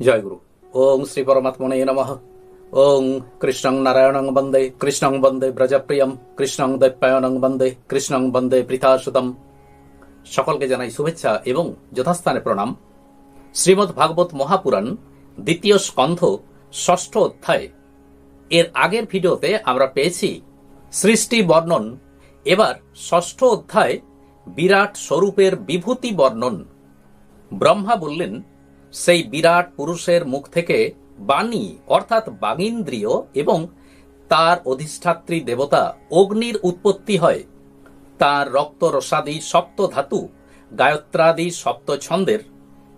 জয়গুরু। ওং শ্রী পরমাত্মনে নমঃ। ওং কৃষ্ণং নারায়ণং বন্দে, কৃষ্ণং বন্দে ব্রজপ্রিয়ম, কৃষ্ণং দৈপায়নং বন্দে, কৃষ্ণং বন্দে পৃথাসুতম সকলকে জানাই শুভেচ্ছা এবং যথাস্থানে প্রণাম। শ্রীমদ্ ভাগবত মহাপুরাণ, দ্বিতীয় স্কন্ধ, ষষ্ঠ অধ্যায়। এর আগের ভিডিওতে আমরা পেয়েছি সৃষ্টি বর্ণন। এবার ষষ্ঠ অধ্যায়, বিরাট স্বরূপের বিভূতি বর্ণন। ব্রহ্মা বললেন সেই বিরাট পুরুষের মুখ থেকে বাণী, অর্থাৎ বাগীন্দ্রিয় এবং তার অধিষ্ঠাত্রী দেবতা অগ্নির উৎপত্তি হয়। তার রক্ত রসাদি সপ্ত ধাতু গায়ত্রাদি সপ্ত ছন্দের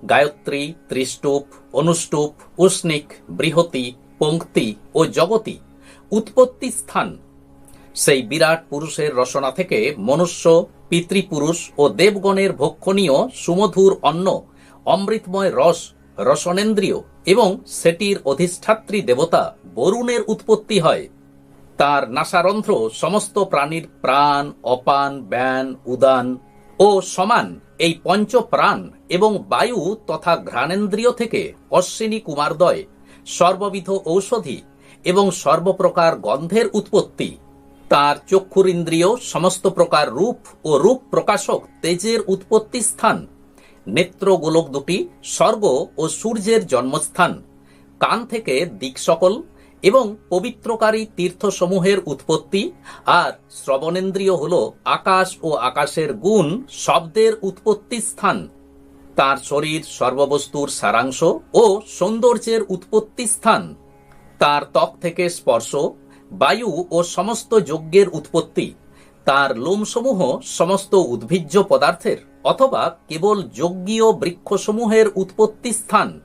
গায়ত্রী, ত্রিষ্টুপ, অনুষ্টুপ, উষ্ণিক, বৃহতি, পঙ্ক্তি ও জগতি উৎপত্তি স্থান। সেই বিরাট পুরুষের রসনা থেকে মনুষ্য, পিতৃপুরুষ ও দেবগণের ভক্ষণীয় সুমধুর অন্ন অমৃতময় রস, রসনেন্দ্রিয় এবং সেটির অধিষ্ঠাত্রী দেবতা বরুণের উৎপত্তি হয়। তার নাসারন্ধ্র সমস্ত প্রাণীর প্রাণ, অপান, ব্যান, উদান ও সমান এই পঞ্চ প্রাণ এবং বায়ু তথা ঘ্রাণেন্দ্রিয় থেকে অশ্বিনী কুমারদয় সর্ববিধ ঔষধি এবং সর্বপ্রকার গন্ধের উৎপত্তি। তার চক্ষুর ইন্দ্রিয় সমস্ত প্রকার রূপ ও রূপ প্রকাশক তেজের উৎপত্তি স্থান নেত্র গোলক দুটি স্বর্গ ও সূর্যের জন্মস্থান। কান থেকে দিক সকল এবং পবিত্রকারী তীর্থসমূহের উৎপত্তি আর শ্রবণেন্দ্রিয় হল আকাশ ও আকাশের গুণ, শব্দের উৎপত্তি স্থান। তার শরীর সর্ববস্তুর সারাংশ ও সৌন্দর্যের উৎপত্তি স্থান। তার ত্বক থেকে স্পর্শ, বায়ু ও সমস্ত যজ্ঞের উৎপত্তি। তার লোমসমূহ সমস্ত উদ্ভিজ্জ পদার্থের। অথবা কেবল যজ্ঞীয় বৃক্ষসমূহের উৎপত্তি স্থান।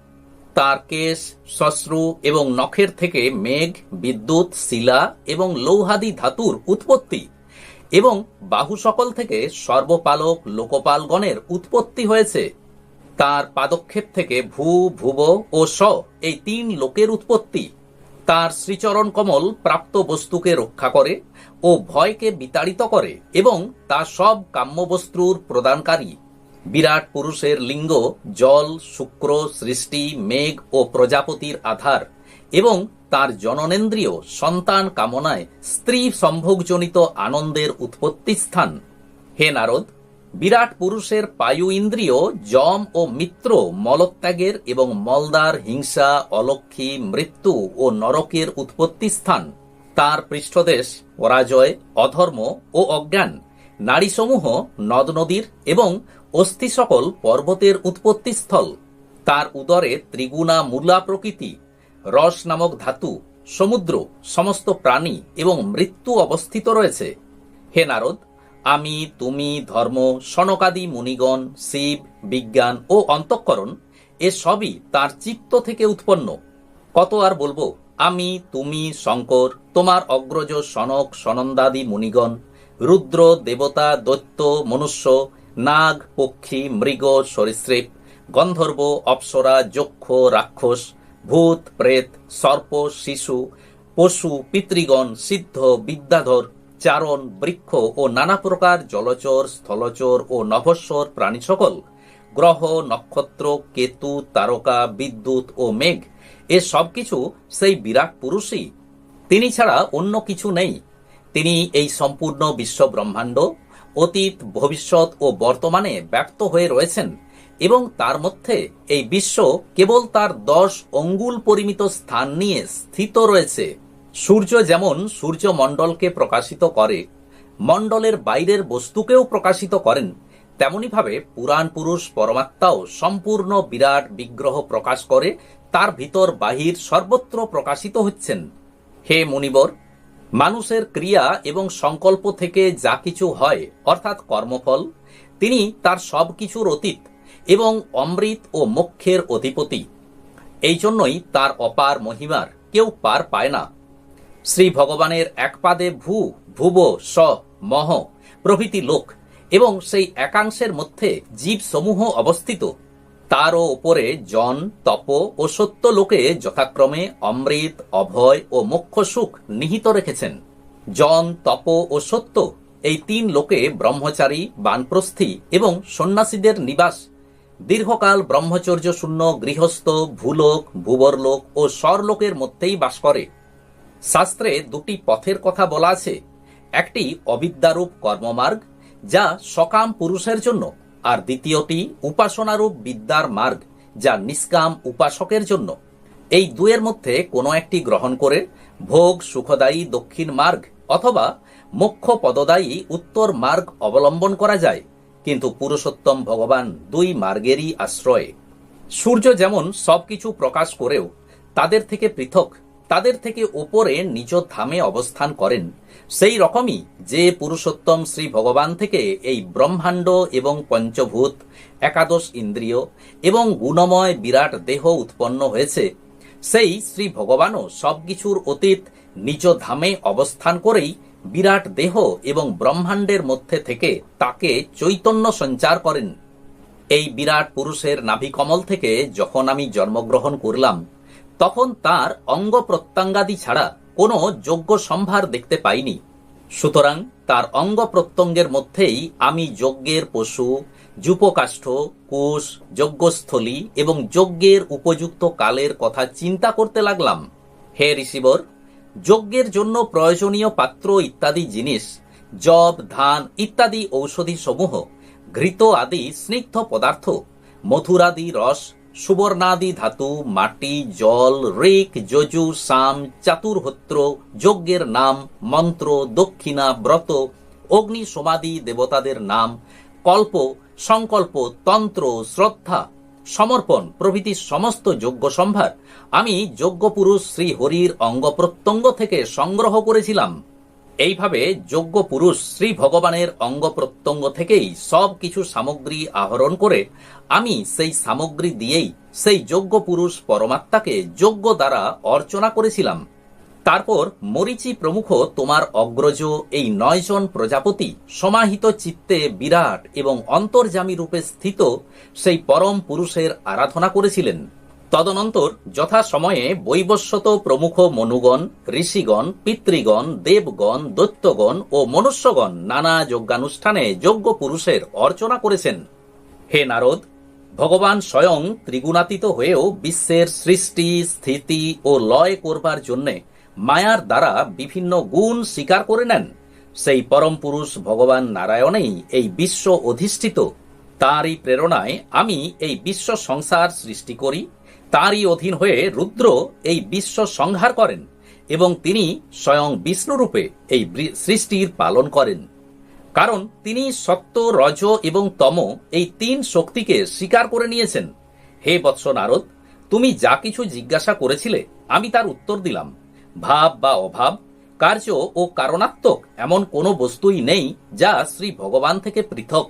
তার কেশ শ্মশ্রু এবং নখের থেকে মেঘ, বিদ্যুৎ, শিলা এবং লৌহাদি ধাতুর উৎপত্তি এবং বাহু সকল থেকে সর্বপালক লোকপালগণের উৎপত্তি হয়েছে। তার পাদক্ষেপ থেকে ভূ, ভুব ও স এই তিন লোকের উৎপত্তি। তার শ্রীচরণ কমল প্রাপ্ত বস্তুকে রক্ষা করে ও ভয়কে বিতাড়িত করে এবং তা সব কাম্যবস্তুর প্রদানকারী। বিরাট পুরুষের লিঙ্গ, জল, শুক্র, সৃষ্টি, মেঘ ও প্রজাপতির আধার এবং তার জননেন্দ্রিয়, সন্তান কামনায় স্ত্রী সম্ভোগজনিত আনন্দের উৎপত্তি স্থান হে নারদ বিরাট পুরুষের পায়ু ইন্দ্রিয়, যম ও মিত্র, মলত্যাগের এবং মলদার হিংসা, অলক্ষী, মৃত্যু ও নরকের উৎপত্তি স্থান। তার পৃষ্ঠদেশ পরাজয়, অধর্ম ও অজ্ঞান। নারীসমূহ নদ নদীর এবং অস্থি সকল পর্বতের উৎপত্তিস্থল তার উদরে ত্রিগুণা মূলা প্রকৃতি, রস নামক ধাতু, সমুদ্র, সমস্ত প্রাণী এবং মৃত্যু অবস্থিত রয়েছে। হে নারদ আমি, তুমি, ধর্ম, সনকাদি, মুনিগণ, শিব, বিজ্ঞান ও অন্তঃকরণ, এ সবই তার চিত্ত থেকে উৎপন্ন। কত আর বলব, আমি, তুমি, শঙ্কর, তোমার অগ্রজ সনক, সনন্দাদি, মুনিগণ, রুদ্র, দেবতা, দৈত্য, মনুষ্য, নাগ, পক্ষী, মৃগ, সরীসৃপ, গন্ধর্ব, অপ্সরা, যক্ষ, রাক্ষস, ভূত, প্রেত, সর্প, শিশু, পশু, পিতৃগণ, সিদ্ধ, বিদ্যাধর চারণ বৃক্ষ ও নানা প্রকার জলচর, স্থলচর ও নভস্বর প্রাণী সকল, গ্রহ, নক্ষত্র, কেতু, তারকা, বিদ্যুৎ ও মেঘ, এ সব কিছু সেই বিরাট পুরুষই। তিনি ছাড়া অন্য কিছু নেই। তিনি এই সম্পূর্ণ বিশ্ব ব্রহ্মাণ্ড অতীত, ভবিষ্যৎ ও বর্তমানে ব্যক্ত হয়ে রয়েছেন এবং তার মধ্যে এই বিশ্ব কেবল তার দশ অঙ্গুল পরিমিত স্থান নিয়ে স্থিত রয়েছে। সূর্য যেমন সূর্যমণ্ডলকে প্রকাশিত করে, মণ্ডলের বাইরের বস্তুকেও প্রকাশিত করেন, তেমনিভাবে পুরাণ পুরুষ পরমাত্মাও সম্পূর্ণ বিরাট বিগ্রহ প্রকাশ করে, তার ভিতর বাহির সর্বত্র প্রকাশিত হচ্ছেন। হে মুনিবর, মানুষের ক্রিয়া এবং সংকল্প থেকে যা কিছু হয়, অর্থাৎ কর্মফল, তিনি তার সব কিছুর অতীত এবং অমৃত ও মোক্ষের অধিপতি। এই জন্যই তার অপার মহিমার কেউ পার পায় না। শ্রী ভগবানের এক পাদে ভূ, ভুব, স, মহ প্রভৃতি লোক এবং সেই একাংশের মধ্যে জীবসমূহ অবস্থিত। তারও ওপরে জন, তপ ও সত্য লোকে যথাক্রমে অমৃত, অভয় ও মোক্ষ সুখ নিহিত রেখেছেন। জন, তপ ও সত্য এই তিন লোকে ব্রহ্মচারী, বানপ্রস্থী এবং সন্ন্যাসীদের নিবাস। দীর্ঘকাল ব্রহ্মচর্য শূন্য গৃহস্থ, ভূলোক, ভূবরলোক ও স্বরলোকের মধ্যেই বাস করে। শাস্ত্রে দুটি পথের কথা বলা আছে। একটি অবিদ্যারূপ কর্মমার্গ, যা সকাম পুরুষের জন্য, আর দ্বিতীয়টি উপাসনারূপ বিদ্যার মার্গ, যা নিষ্কাম উপাসকের জন্য। এই দুয়ের মধ্যে কোনো একটি গ্রহণ করে ভোগ, সুখদায়ী, দক্ষিণ মার্গ, অথবা মোক্ষ পদদায়ী উত্তর মার্গ অবলম্বন করা যায়, কিন্তু পুরুষোত্তম ভগবান দুই মার্গেরই আশ্রয়ে। সূর্য যেমন সবকিছু প্রকাশ করেও, তাদের থেকে পৃথক তাদের থেকে ওপরে নিজ ধামে অবস্থান করেন। সেই রকমই যে পুরুষোত্তম শ্রী ভগবান থেকে এই ব্রহ্মাণ্ড এবং পঞ্চভূত, একাদশ ইন্দ্রিয় এবং গুণময় বিরাট দেহ উৎপন্ন হয়েছে, সেই শ্রী ভগবানও সবকিছুর অতীত নিজ ধামে অবস্থান করেই বিরাট দেহ এবং ব্রহ্মাণ্ডের মধ্যে থেকে তাকে চৈতন্য সঞ্চার করেন। এই বিরাট পুরুষের নাভিকমল থেকে যখন আমি জন্মগ্রহণ করলাম তখন তার অঙ্গ প্রত্যঙ্গাদি ছাড়া কোনো যোগ্য সম্ভার দেখতে পাইনি। সুতরাং তার অঙ্গ প্রত্যঙ্গের মধ্যেই আমি যজ্ঞের পশু যুপকাষ্ঠ কোষ, যজ্ঞস্থলী এবং যজ্ঞের উপযুক্ত কালের কথা চিন্তা করতে লাগলাম। হে ঋষিবর, যজ্ঞের জন্য প্রয়োজনীয় পাত্র ইত্যাদি জিনিস, জব, ধান ইত্যাদি ঔষধি সমূহ, ঘৃত আদি স্নিগ্ধ পদার্থ মধুরাদি রস সুবর্ণাদি ধাতু, মাটি, জল রেক যজু, সাম চাতুর্হত্র যজ্ঞের নাম, মন্ত্র, দক্ষিণা, ব্রত, অগ্নি, সমাধি, দেবতাদের নাম, কল্প, সংকল্প, তন্ত্র, শ্রদ্ধা, সমর্পণ, প্রভৃতি সমস্ত যোগ্য সম্ভার। আমি যোগ্য পুরুষ শ্রী হরির অঙ্গ প্রত্যঙ্গ থেকে সংগ্রহ করেছিলাম। এইভাবে যোগ্য পুরুষ শ্রী ভগবানের অঙ্গ প্রত্যঙ্গ থেকেই সব কিছু সামগ্রী আহরণ করে আমি সেই সামগ্রী দিয়েই সেই যোগ্য পুরুষ পরমাত্মাকে যোগ্য দ্বারা অর্চনা করেছিলাম। তারপর মরিচি প্রমুখ তোমার অগ্রজ এই নয়জন প্রজাপতি সমাহিত চিত্তে বিরাট এবং অন্তর্জামী রূপে স্থিত সেই পরম পুরুষের আরাধনা করেছিলেন। তদনন্তর যথা সময়ে বৈবস্বত প্রমুখ মনুগণ, ঋষিগণ, পিতৃগণ, দেবগণ, দৈত্যগণ ও মনুষ্যগণ নানা যজ্ঞানুষ্ঠানে যোগ্য পুরুষের অর্চনা করেছেন। হে নারদ, ভগবান স্বয়ং ত্রিগুণাতীত হয়েও বিশ্বের সৃষ্টি, স্থিতি ও লয় করবার জন্যে মায়ার দ্বারা বিভিন্ন গুণ স্বীকার করে নেন। সেই পরম পুরুষ ভগবান নারায়ণেই এই বিশ্ব অধিষ্ঠিত। তাঁরই প্রেরণায় আমি এই বিশ্ব সংসার সৃষ্টি করি। তাঁরই অধীন হয়ে রুদ্র এই বিশ্ব সংহার করেন এবং তিনি স্বয়ং বিষ্ণুরূপে এই সৃষ্টির পালন করেন। কারণ তিনি সত্য রজ এবং তম এই তিন শক্তিকে স্বীকার করে নিয়েছেন। হে বৎস নারদ, তুমি যা কিছু জিজ্ঞাসা করেছিলে, আমি তার উত্তর দিলাম। ভাব বা অভাব, কার্য ও কারণাত্মক এমন কোনো বস্তুই নেই যা শ্রী ভগবান থেকে পৃথক।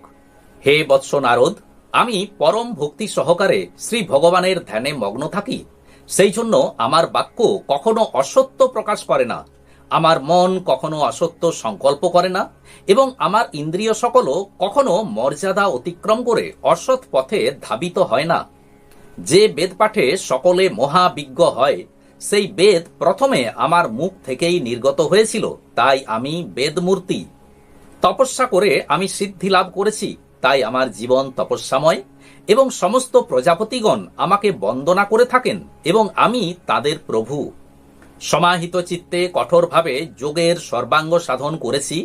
হে বৎস নারদ আমি পরম ভক্তি সহকারে শ্রী ভগবানের ধ্যানে মগ্ন থাকি। সেই জন্য আমার বাক্য কখনো অসত্য প্রকাশ করে না। আমার মন কখনো অসত্য সংকল্প করে না এবং আমার ইন্দ্রিয় সকলও কখনো মর্যাদা অতিক্রম করে অসৎ পথে ধাবিত হয় না। যে বেদ পাঠে সকলে মহাবিজ্ঞ হয়, সেই বেদ প্রথমে আমার মুখ থেকেই নির্গত হয়েছিল, তাই আমি বেদমূর্তি। তপস্যা করে আমি সিদ্ধি লাভ করেছি তাই আমার জীবন তপস্যাময় এবং সমস্ত প্রজাপতিগণ আমাকে বন্দনা করে থাকেন এবং আমি তাদের প্রভু। সমাহিত চিত্তে কঠোরভাবে যোগের সর্বাঙ্গ সাধন করেছি,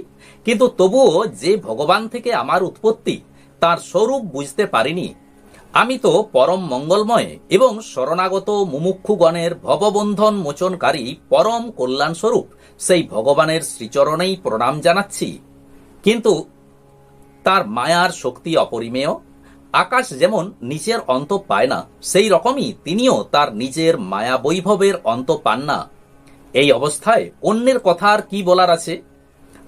কিন্তু তবুও যে ভগবান থেকে আমার উৎপত্তি, তার স্বরূপ বুঝতে পারিনি। আমি তো পরম মঙ্গলময় এবং শরণাগত মুমুক্ষুগণের ভববন্ধন মোচনকারী পরম কল্যাণ স্বরূপ সেই ভগবানের শ্রীচরণেই প্রণাম জানাচ্ছি। কিন্তু তার মায়ার শক্তি অপরিমেয়। আকাশ যেমন নিচের অন্ত পায় না, সেই রকমই তিনিও তার নিজের মায়া বৈভবের অন্ত পান না। এই অবস্থায় অন্যের কথা আর কি বলার আছে?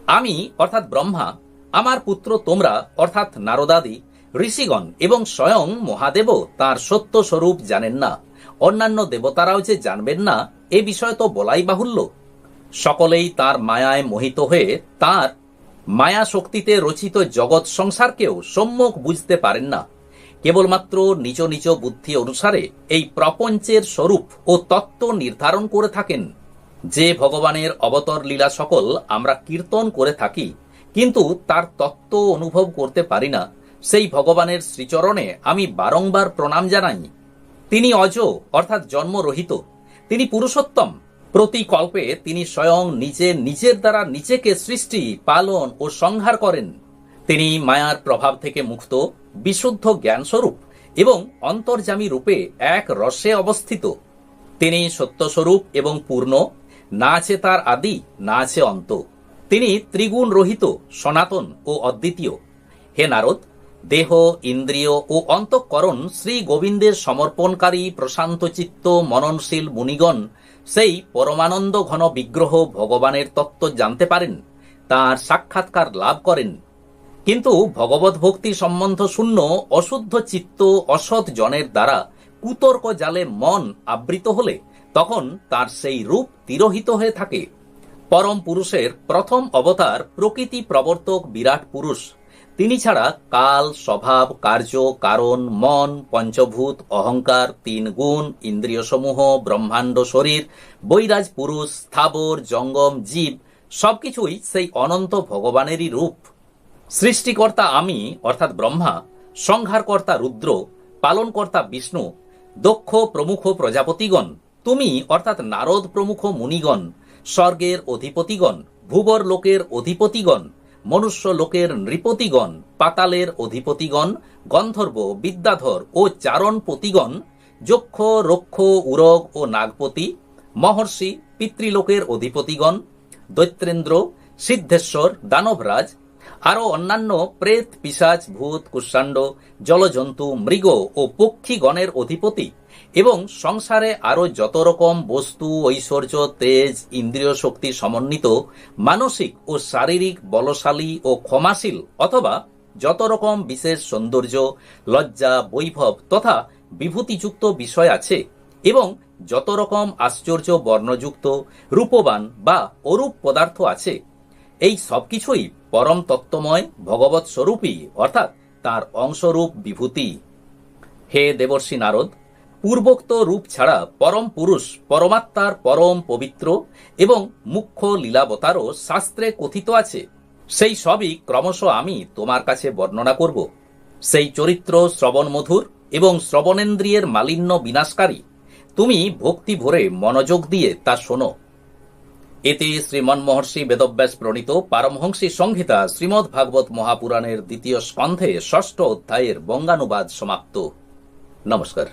আমি, অর্থাৎ ব্রহ্মা, আমার পুত্র তোমরা, অর্থাৎ নারদাদি, ঋষিগণ এবং স্বয়ং মহাদেবও তার সত্য স্বরূপ জানেন না। অন্যান্য দেবতারাও যে জানবেন না, এ বিষয়ে তো বলাই বাহুল্য। সকলেই তার মায়ায় মোহিত হয়ে তার মায়া শক্তিতে রচিত জগৎ সংসারকেও সম্যক বুঝতে পারেন না। কেবলমাত্র নিজ নিজ বুদ্ধি অনুসারে এই প্রপঞ্চের স্বরূপ ও তত্ত্ব নির্ধারণ করে থাকেন। যে ভগবানের অবতর লীলা সকল আমরা কীর্তন করে থাকি, কিন্তু তার তত্ত্ব অনুভব করতে পারি না। সেই ভগবানের শ্রীচরণে আমি বারংবার প্রণাম জানাই। তিনি অজ, অর্থাৎ জন্মরহিত। তিনি পুরুষোত্তম। প্রতি কল্পে তিনি স্বয়ং নিজে নিজের দ্বারা নিজেকে সৃষ্টি, পালন ও সংহার করেন। তিনি মায়ার প্রভাব থেকে মুক্ত, বিশুদ্ধ জ্ঞানস্বরূপ এবং অন্তর্যামী রূপে এক রসে অবস্থিত। তিনি সত্যস্বরূপ এবং পূর্ণ, না আছে তার আদি, না আছে অন্ত। তিনি ত্রিগুণ রহিত, সনাতন ও অদ্বিতীয়। হে নারদ, দেহ, ইন্দ্রিয় ও অন্তঃকরণ শ্রী গোবিন্দের সমর্পণকারী প্রশান্ত চিত্ত মননশীল মুনিগণ সেই পরমানন্দ ঘন বিগ্রহ ভগবানের তত্ত্ব জানতে পারেন, তার সাক্ষাৎকার লাভ করেন। কিন্তু ভগবত ভক্তি সম্বন্ধ শূন্য অশুদ্ধ চিত্ত অসৎ জনের দ্বারা কুতর্ক জালে মন আবৃত হলে তখন তার সেই রূপ তিরোহিত হয়ে থাকে। পরম পুরুষের প্রথম অবতার প্রকৃতি প্রবর্তক বিরাট পুরুষ তিনি ছাড়া কাল, স্বভাব, কার্য, কারণ, মন, পঞ্চভূত, অহংকার, তিন গুণ, ইন্দ্রিয়সমূহ, ব্রহ্মাণ্ড শরীর, বৈরাজ পুরুষ, স্থাবর, জঙ্গম, জীব, সবকিছুই সেই অনন্ত ভগবানেরই রূপ। সৃষ্টিকর্তা আমি, অর্থাৎ ব্রহ্মা, সংহারকর্তা রুদ্র, পালনকর্তা বিষ্ণু, দক্ষ প্রমুখ প্রজাপতিগণ, তুমি, অর্থাৎ নারদ প্রমুখ মুনিগণ, স্বর্গের অধিপতিগণ, ভুবর লোকের অধিপতিগণ মনুষ্য লোকের নৃপতিগণ, পাতালের অধিপতিগণ, গন্ধর্ব, বিদ্যাধর ও চারণপতিগণ, যক্ষ, রক্ষ, উরগ ও নাগপতি, মহর্ষি, পিতৃলোকের অধিপতিগণ, দৈত্রেন্দ্র, সিদ্ধেশ্বর, দানবরাজ, আরও অন্যান্য প্রেত, পিসাচ, ভূত কুষ্মাণ্ড জলজন্তু, মৃগ ও পক্ষীগণের অধিপতি। এবং সংসারে আরও যত রকম বস্তু, ঐশ্বর্য, তেজ, ইন্দ্রিয় শক্তি সমন্বিত, মানসিক ও শারীরিক বলশালী ও ক্ষমাশীল অথবা যত রকম বিশেষ সৌন্দর্য, লজ্জা, বৈভব তথা বিভূতিযুক্ত বিষয় আছে এবং যত রকম আশ্চর্য বর্ণযুক্ত, রূপবান বা অরূপ পদার্থ আছে, এই সবকিছুই পরম তত্ত্বময় ভগবৎ স্বরূপই অর্থাৎ তার অংশরূপ বিভূতি। হে দেবর্ষি নারদ পূর্বোক্ত রূপ ছাড়া পরম পুরুষ, পরমাত্মার পরম পবিত্র এবং মুখ্য লীলাবতারও শাস্ত্রে কথিত আছে। সেই সবই ক্রমশ আমি তোমার কাছে বর্ণনা করব। সেই চরিত্র শ্রবণ মধুর এবং শ্রবণেন্দ্রিয়ের মালিন্য বিনাশকারী। তুমি ভক্তি ভরে মনোযোগ দিয়ে তা শোনো। এতে শ্রীমন মহর্ষি বেদব্যাস প্রণীত পারমহংসী সংহিতা শ্রীমদ্ ভাগবত মহাপুরাণের দ্বিতীয় স্কন্ধে ষষ্ঠ অধ্যায়ের বঙ্গানুবাদ সমাপ্ত। নমস্কার।